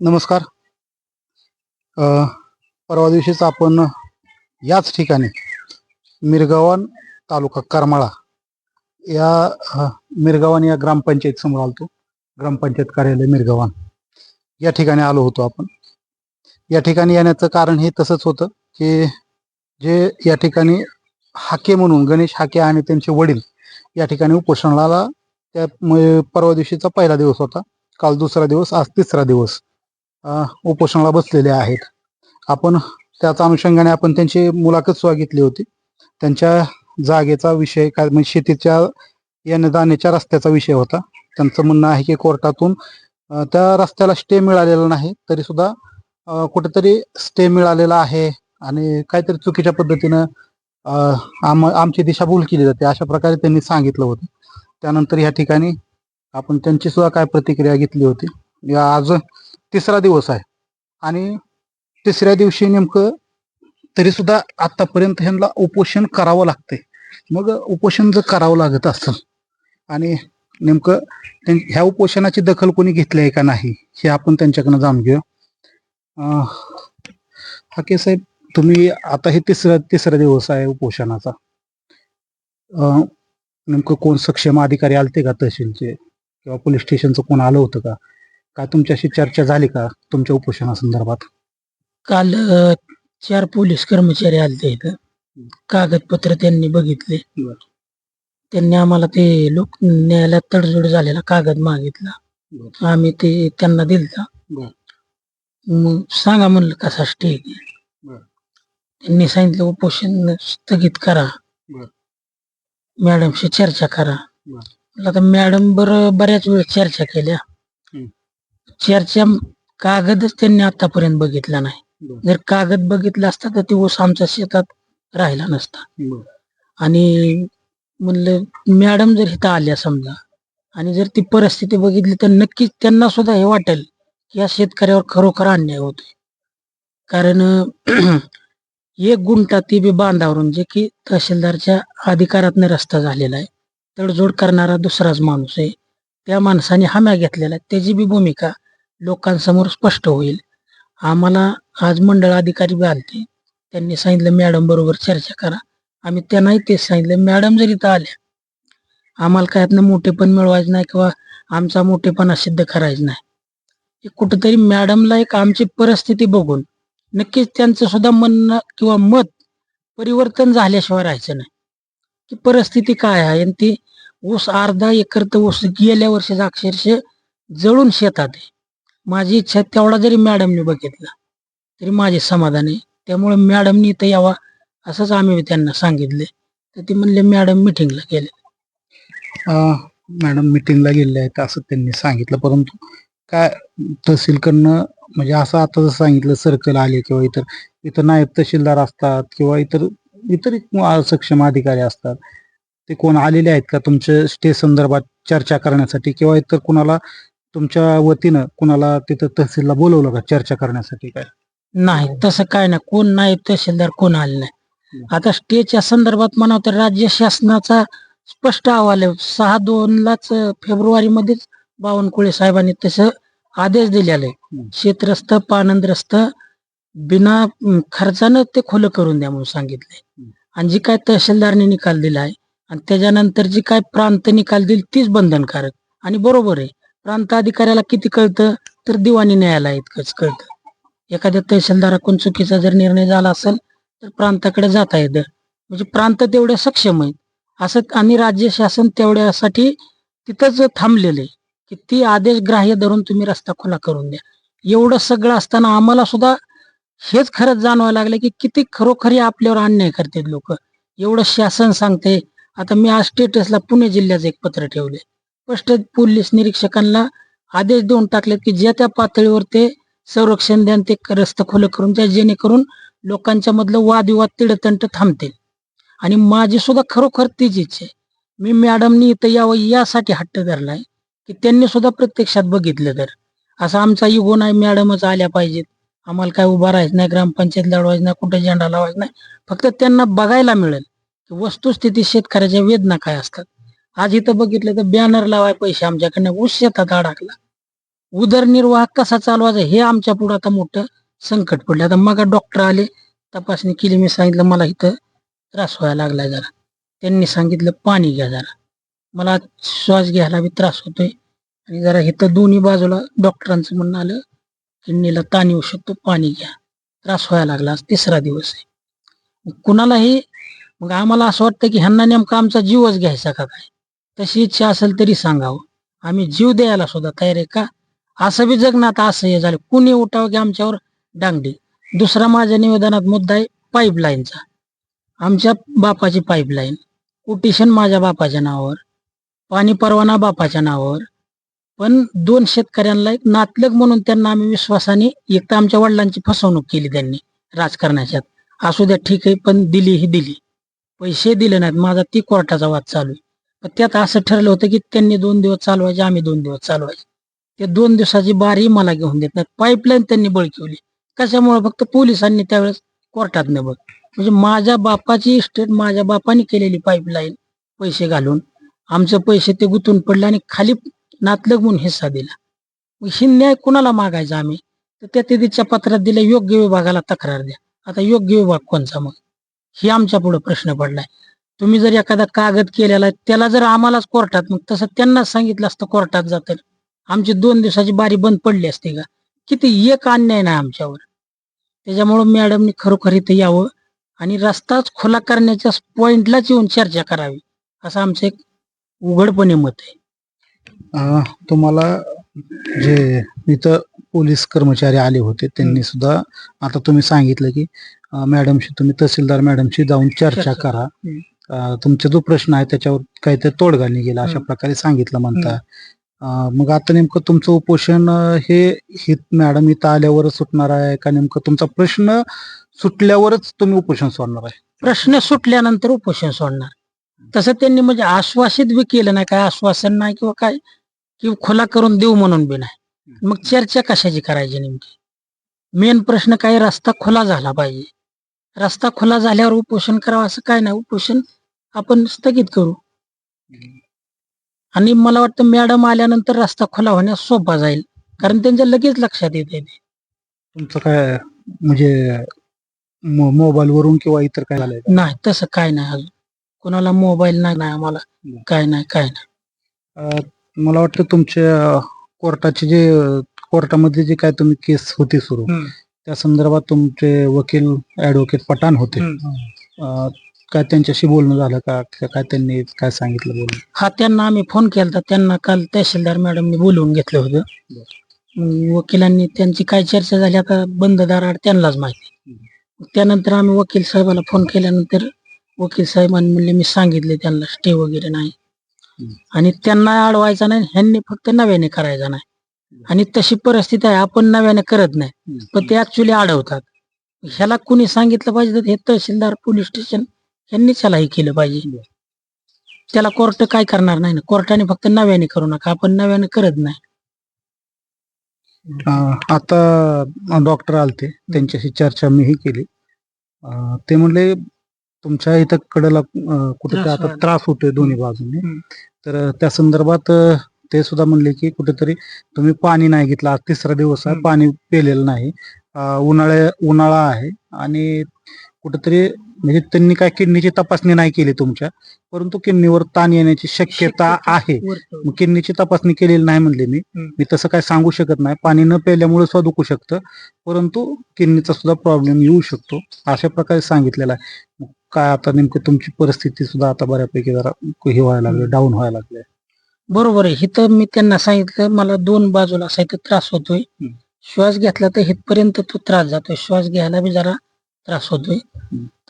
नमस्कार. परवा दिवशीच आपण याच ठिकाणी मिरगावन तालुका करमाळा या अ, मिरगावन या ग्रामपंचायत समोर आलतो. ग्रामपंचायत कार्यालय मिरगावन. या ठिकाणी आलो होतो आपण. या ठिकाणी येण्याचं कारण हे तसंच होतं की जे या ठिकाणी हाके म्हणून गणेश हाके आणि त्यांचे वडील या ठिकाणी उपोषणाला त्या म- परवा दिवशीचा पहिला दिवस होता. काल दुसरा दिवस आज तिसरा दिवस. उपोषणाला बसलेले आहेत. आपण त्याच अनुषंगाने आपण त्यांची मुलाखत सुद्धा घेतली होती. त्यांच्या जागेचा विषय काय म्हणजे शेतीच्या येण्या जाण्याच्या रस्त्याचा विषय होता. त्यांचं म्हणणं आहे की कोर्टातून त्या रस्त्याला स्टे मिळालेला नाही तरी सुद्धा कुठेतरी स्टे मिळालेला आहे आणि काहीतरी चुकीच्या पद्धतीनं आम आमची दिशाभूल केली जाते अशा प्रकारे त्यांनी सांगितलं होतं. त्यानंतर या ठिकाणी आपण त्यांची सुद्धा काय प्रतिक्रिया घेतली होती. या आज तिसरा दिवस आहे. आणि तिसऱ्या दिवशी नेमकं तरी सुद्धा आतापर्यंत ह्यांना उपोषण करावं लागते. मग उपोषण जर करावं लागत असेल आणि नेमकं त्यां- ह्या उपोषणाची दखल कोणी घेतली आहे का नाही हे आपण त्यांच्याकडनं जाणून घेऊ हाके साहेब तुम्ही आता हे तिसरा तिसरा दिवस आहे उपोषणाचा. नेमकं कोण सक्षम अधिकारी आलते का तहसीलचे? किंवा पोलीस स्टेशनचं कोण आलं होतं का? काय तुमच्याशी चर्चा झाली का तुमच्या उपोषणासंदर्भात काल अ, चार पोलीस कर्मचारी आलते इथं कागदपत्र त्यांनी बघितले बर. त्यांनी आम्हाला ते लोक न्यायालयात तडजोड झालेला कागद मागितला. आम्ही ते त्यांना दिलता बर. मग सांगा म्हणलं कसा स्टे बर. त्यांनी सांगितलं उपोषण स्थगित करा बर. मॅडमशी चर्चा करा बर. म्हणलं आता मॅडम बर बऱ्याच वेळ चर्चा केल्या. चर्चा कागदच त्यांनी आतापर्यंत बघितला नाही. जर कागद बघितला असता तर ते ऊस आमच्या शेतात राहिला नसता. आणि म्हणलं मॅडम जर इथं आल्या समजा आणि जर ती परिस्थिती बघितली तर नक्कीच त्यांना सुद्धा हे वाटेल की या शेतकऱ्यावर खरोखर अन्याय होतोय. कारण एक गुंठा ती बी बांधावरून जे की तहसीलदारच्या अधिकारातनं रस्ता झालेला आहे. तडजोड करणारा दुसराच माणूस आहे. त्या माणसाने हम्या घेतलेला त्याची बी भूमिका लोकांसमोर स्पष्ट होईल. आम्हाला आज मंडळ अधिकारी बांधते त्यांनी सांगितलं मॅडम बरोबर चर्चा करा. आम्ही त्यांनाही तेच सांगितलं मॅडम जर इथं आल्या आम्हाला काय यातनं मोठेपण मिळवायचं नाही किंवा आमचा मोठेपणा सिद्ध करायचं नाही. कुठंतरी मॅडमला एक आमची परिस्थिती बघून नक्कीच त्यांचं सुद्धा म्हणणं किंवा मत परिवर्तन झाल्याशिवाय राहायचं नाही. की परिस्थिती काय आहे? आणि ती ऊस अर्धा एकर तर ऊस गेल्या वर्षाचा अक्षरशः जळून शेतात आहे. माझी इच्छा तेवढा जरी मॅडमने बघितला तरी माझे समाधान आहे. त्यामुळे मॅडमनी इथं यावा असंच आम्ही त्यांना सांगितले. तर ते म्हणले मॅडम मिटिंगला गेले. मॅडम मिटिंगला गेले आहेत असं त्यांनी सांगितलं. परंतु काय तहसीलकडनं म्हणजे असं आता जसं सांगितलं सर्कल आले किंवा इतर इतर नायब तहसीलदार असतात किंवा इतर इतर सक्षम अधिकारी असतात. ते कोण आलेले आहेत का? तुमच्या स्टे संदर्भात चर्चा करण्यासाठी किंवा इतर कुणाला तुमच्या वतीनं कुणाला तिथं तहसीलला बोलवलं का चर्चा करण्यासाठी काय? नाही तसं काय नाही. कोण नाही तहसीलदार कोण आले नाही. आता स्टेच्या संदर्भात म्हणावं तर राज्य शासनाचा स्पष्ट अहवाल आहे. सहा दोन लाच फेब्रुवारी मध्येच बावनकुळे साहेबांनी तसं आदेश दिलेला. शेतरस्त पानंदरस्त बिना खर्चानं ते खुलं करून द्या म्हणून सांगितले. आणि जी काय तहसीलदारने निकाल दिला आहे आणि त्याच्यानंतर जी काय प्रांत निकाल दिली तीच बंधनकारक आणि बरोबर आहे. प्रांत अधिकाऱ्याला किती कळतं? तर दिवाणी न्यायालय इतकंच कळतं. एखाद्या तहसीलदाराकडून चुकीचा जर निर्णय झाला असेल तर प्रांताकडे जाता येतं. म्हणजे प्रांत तेवढ्या सक्षम आहेत. असं आणि राज्य शासन तेवढ्यासाठी तिथंच थांबलेलं आहे की ती आदेश ग्राह्य धरून तुम्ही रस्ता खुला करून द्या. एवढं सगळं असताना आम्हाला सुद्धा हेच खरंच जाणवायला लागलं की किती खरोखरी आपल्यावर अन्याय करतात लोक. एवढं शासन सांगते आता मी आज स्टेटसला पुणे जिल्ह्याचं एक पत्र ठेवले स्पष्ट पोलीस निरीक्षकांना आदेश देऊन टाकलेत की ज्या त्या पातळीवर ते संरक्षण द्यान ते रस्ता खुलं करून द्या जेणेकरून लोकांच्या मधलं वादविवाद तिडतंट थांबतील. आणि माझी सुद्धा खरोखर तीच इच्छा आहे. मी मॅडमनी इथं यावं यासाठी हट्ट धरलाय की त्यांनी सुद्धा प्रत्यक्षात बघितलं तर. असा आमचा इगो नाही मॅडमच आल्या पाहिजेत. आम्हाला काय उभा राहायचं नाही ग्रामपंचायत लढवायचं नाही कुठे झेंडा लावायचा नाही. फक्त त्यांना बघायला मिळेल की वस्तुस्थिती शेतकऱ्याच्या वेदना काय असतात. आज इथं बघितलं तर बॅनर लावाय पैसे आमच्याकडनं ऊस शेतात अडकला. उदरनिर्वाह कसा चालवायचा हे आमच्या पुढे आता मोठं संकट पडलं. आता मग डॉक्टर आले तपासणी केली मी सांगितलं मला इथं त्रास व्हायला लागलाय जरा. त्यांनी सांगितलं पाणी घ्या जरा. मला श्वास घ्यायला बी त्रास होतोय. आणि जरा इथं दोन्ही बाजूला डॉक्टरांचं म्हणणं आलं किडनीला ताण येऊ शकतो पाणी घ्या. त्रास व्हायला लागला आज तिसरा दिवस आहे. मग कुणालाही मग आम्हाला असं वाटतं की ह्यांना नेमका आमचा जीवच घ्यायचा का काय? तशी इच्छा असेल तरी सांगावं. आम्ही जीव द्यायला सुद्धा तयार आहे का? असं बी जगण्यात असं हे झालं. कुणी उठावं की आमच्यावर डांगडी? दुसरा माझ्या निवेदनात मुद्दा आहे पाईपलाईनचा आमच्या बापाची पाईपलाईन कोटेशन माझ्या बापाच्या नावावर. पाणी परवाना बापाच्या नावावर. पण दोन शेतकऱ्यांना एक नातलग म्हणून त्यांना आम्ही विश्वासाने एक तर आमच्या वडिलांची फसवणूक केली त्यांनी राजकारणाच्यात. असू द्या ठीक आहे पण दिली ही दिली. पैसे दिले नाहीत. माझा ती कोर्टाचा वाद चालू आहे. पण त्यात असं ठरलं होतं की त्यांनी दोन दिवस चालवायचे आम्ही दोन दिवस चालवायचे. ते दोन दिवसाची बारी मला घेऊन देत नाही पाईपलाईन त्यांनी बळकिवली. कशामुळे? फक्त पोलिसांनी त्यावेळेस कोर्टात न बघ. म्हणजे माझ्या बापाची इस्टेट माझ्या बापाने केलेली पाईपलाईन पैसे घालून. आमचे पैसे ते गुंतून पडले आणि खाली नातलग म्हणून हिस्सा दिला. मग ही न्याय कुणाला मागायचा आम्ही? तर त्या तिथीच्या पत्रात दिलं योग्य विभागाला तक्रार द्या. आता योग्य विभाग कोणचा मग? ही आमच्या पुढे प्रश्न पडलाय. तुम्ही जर एखादा कागद केलेला त्याला जर आम्हालाच कोर्टात मग तसं त्यांनाच सांगितलं असतं कोर्टात जातं आमची दोन दिवसाची बारी बंद पडली असते का? किती एक अन्याय नाही आमच्यावर. त्याच्यामुळं मॅडमनी खरोखर इथं यावं आणि रस्ताच खुला करण्याच्या पॉइंटलाच येऊन चर्चा करावी असं आमचं एक उघडपणे मत आहे. तुम्हाला जे इथं पोलीस कर्मचारी आले होते त्यांनी सुद्धा आता तुम्ही सांगितलं की मॅडमशी तुम्ही तहसीलदार मॅडमशी जाऊन चर्चा. करा. तुमचा जो प्रश्न आहे त्याच्यावर काहीतरी तोडगा निघेल अशा. प्रकारे सांगितलं म्हणता. मग आता नेमकं तुमचं उपोषण हे हे मॅडम इथं आल्यावरच सुटणार आहे का नेमकं तुमचा प्रश्न सुटल्यावरच तुम्ही उपोषण सोडणार आहे? प्रश्न सुटल्यानंतर उपोषण सोडणार. तसं त्यांनी म्हणजे आश्वासित बी केलं नाही काय आश्वासन नाही किंवा काय किंवा खुला करून देऊ म्हणून बी नाही. मग चर्चा कशाची करायची नेमकी? मेन प्रश्न काय रस्ता खुला झाला पाहिजे. रस्ता खुला झाल्यावर उपोषण करावं असं काय नाही. उपोषण आपण स्थगित करू. आणि मला वाटतं मॅडम आल्यानंतर रस्ता खुला होण्यास सोपा जाईल. कारण त्यांच्या लगेच लक्षात येते ते. तुमचं काय म्हणजे मोबाईल वरून किंवा इतर काय झालंय का? नाही तसं काय नाही अजून. कोणाला मोबाईल नाही नाही आम्हाला. काय नाही काय नाही. अं, मला वाटतं तुमच्या कोर्टाचे जे कोर्टामध्ये जे काय तुम्ही केस होती सुरू. त्या संदर्भात तुमचे वकील ऍडव्होकेट पठाण होते. अं, काय त्यांच्याशी बोलणं झालं का? का काय त्यांनी काय सांगितलं बोलणं हा त्यांना आम्ही फोन केला त्यांना काल तहसीलदार मॅडमनी बोलवून घेतलं होतं. मग वकिलांनी त्यांची काय चर्चा झाली आता बंद दाराड त्यांनाच माहिती. त्यानंतर आम्ही वकील साहेबाला फोन केल्यानंतर वकील साहेबांनी म्हणले मी सांगितले त्यांना स्टे वगैरे नाही. आणि त्यांना अडवायचा नाही ह्यांनी फक्त नव्याने करायचा नाही. आणि तशी परिस्थिती आहे आपण नव्याने करत नाही. पण ते ऍक्च्युली अडवतात. ह्याला कुणी सांगितलं पाहिजे? तर हे तहसीलदार पोलीस स्टेशन यांनीच ह्याला हे केलं पाहिजे. त्याला कोर्ट काय करणार नाही ना? कोर्टाने फक्त नव्याने करू नका. आपण नव्याने करत नाही. अं, आता डॉक्टर आलते. त्यांच्याशी चर्चा मीही केली. अं, ते म्हणले तुमच्या इथं कडेला अं, कुठे त्रास आता व्हायला. त्रास होतोय दोन्ही बाजूने. हम्म. तर त्या संदर्भात अं, ते सुद्धा म्हणले की कुठेतरी तुम्ही पाणी नाही घेतलं. आज तिसरा दिवस आहे. हम्म. पाणी पेलेलं नाही. अं, उन्हाळ्या उन्हाळा आहे. आणि कुठेतरी म्हणजे त्यांनी काय किडनीची तपासणी नाही केली तुमच्या परंतु किडनीवर ताण येण्याची शक्यता आहे. मग किडनीची तपासणी केलेली नाही म्हणले मी. मी तसं काय सांगू शकत नाही. पाणी न प्यायल्यामुळे सुद्धा दुखू शकतं. परंतु किडनीचा सुद्धा प्रॉब्लेम येऊ शकतो अशा प्रकारे सांगितलेला आहे. काय आता नेमकं तुमची परिस्थिती सुद्धा आता बऱ्यापैकी जरा हे व्हायला लागले डाऊन व्हायला लागले बरोबर आहे. इथं मी त्यांना सांगितलं मला दोन बाजूला असा इथं त्रास होतोय. श्वास घेतला तर इथपर्यंत तो त्रास जातोय. श्वास घ्यायला बी जरा त्रास होतोय.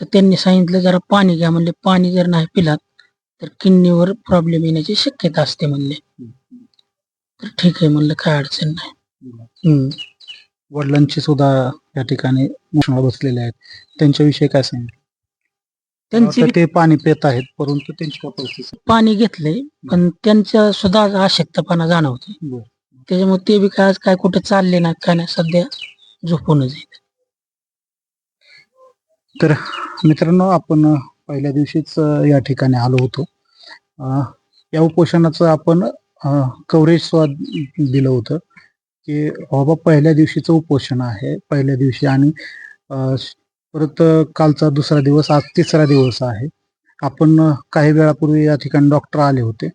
तर त्यांनी सांगितलं जरा पाणी घ्या म्हणले. पाणी जर नाही पिलात तर किडनीवर प्रॉब्लेम येण्याची शक्यता असते म्हणले. तर ठीक आहे म्हणलं काय अडचण नाही. हम्म. वडिलांची सुद्धा या ठिकाणी मोषणा बसलेले आहेत. त्यांच्याविषयी काय सांगितलं? त्यांची आता ते पाणी पित आहेत परंतु त्यांची काय परिस्थिती? पाणी घेतलंय पण त्यांच्या सुद्धा अशक्तपणा जाणवते बरं. त्याच्यामुळे ते बी काय आज काय कुठे चालले नाहीत काय नाही सध्या झोपूनच आहेत. तर मित्रांनो आपण पहिल्या दिवशीच या ठिकाणी आलो होतो. या उपोषणाचं आपण कव्हरेज स्वाद दिलं होतं की बाबा पहिल्या दिवशीचं उपोषण आहे पहिल्या दिवशी आणि परत कालचा दुसरा दिवस आज तिसरा दिवस आहे. आपण काही वेळापूर्वी या ठिकाणी डॉक्टर आले होते.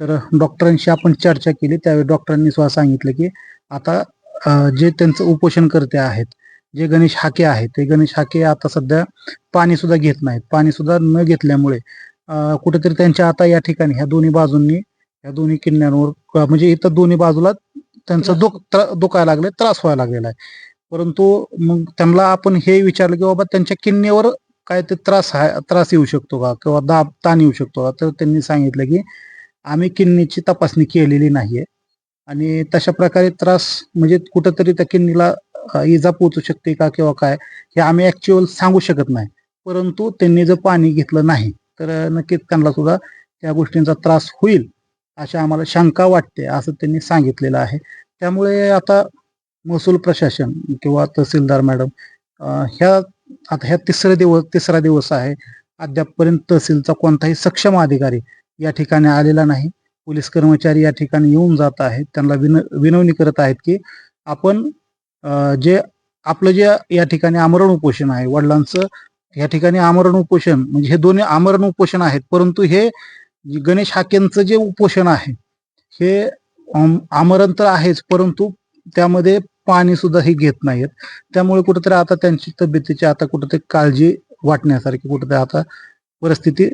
तर डॉक्टरांशी आपण चर्चा केली. त्यावेळी डॉक्टरांनी सुद्धा सांगितलं की आता जे त्यांचं उपोषण करते आहेत जे गणेश हाके आहेत ते गणेश हाके आता सध्या पाणी सुद्धा घेत नाहीत. पाणी सुद्धा न घेतल्यामुळे कुठेतरी त्यांच्या आता या ठिकाणी ह्या दोन्ही बाजूंनी या दोन्ही किल्ल्यांवर म्हणजे इथं दोन्ही बाजूला त्यांचं दुख दुखायला लागले त्रास व्हायला लागलेला आहे. परंतु मग त्यांना आपण हे विचारलं की बाबा त्यांच्या किडनीवर काय ते त्रास त्रास येऊ शकतो का? किंवा दाब ताण येऊ शकतो का? तर त्यांनी सांगितलं की आम्ही किडनीची तपासणी केलेली नाहीये. आणि तशा प्रकारे त्रास म्हणजे कुठंतरी त्या किडनीला इजा पोहोचू शकते का किंवा काय हे आम्ही ऍक्च्युअल सांगू शकत नाही. परंतु त्यांनी जर पाणी घेतलं नाही तर नक्कीच त्यांना सुद्धा त्या गोष्टींचा त्रास होईल अशा आम्हाला शंका वाटते असं त्यांनी सांगितलेलं आहे. त्यामुळे आता महसूल प्रशासन किंवा तहसीलदार मॅडम ह्या आता ह्या तिसरे दिवस तिसरा दिवस आहे. अद्यापपर्यंत तहसीलचा कोणताही सक्षम अधिकारी या ठिकाणी आलेला नाही. पोलीस कर्मचारी या ठिकाणी येऊन जात आहेत. त्यांना विन विनवणी करत आहेत की आपण जे आपलं जे या ठिकाणी आमरण उपोषण आहे वडिलांचं या ठिकाणी आमरण उपोषण म्हणजे हे दोन्ही आमरण उपोषण आहेत परंतु हे गणेश हाकेंचं जे उपोषण आहे हे आमरण तर आहेच परंतु त्यामध्ये पाणी सुद्धा हे घेत नाहीत. त्यामुळे कुठेतरी आता त्यांची तब्येतीची आता कुठेतरी काळजी वाटण्यासारखी कुठेतरी आता परिस्थिती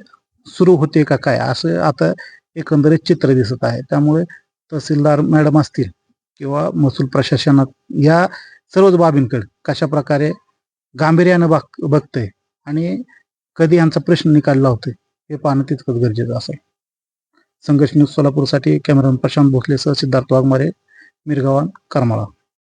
सुरू होते का काय असं आता एकंदरीत चित्र दिसत आहे. त्यामुळे तहसीलदार मॅडम असतील किंवा महसूल प्रशासनात या सर्वच बाबींकडे कशा प्रकारे गांभीर्यानं बघ बघतंय आणि कधी यांचा प्रश्न निकाल लावतोय हे पाहणं तितकंच गरजेचं असेल. संघर्ष न्यूज सोलापूरसाठी कॅमेरामॅन प्रशांत भोसलेसह सिद्धार्थ वाघमारे मिरगावान करमाळा.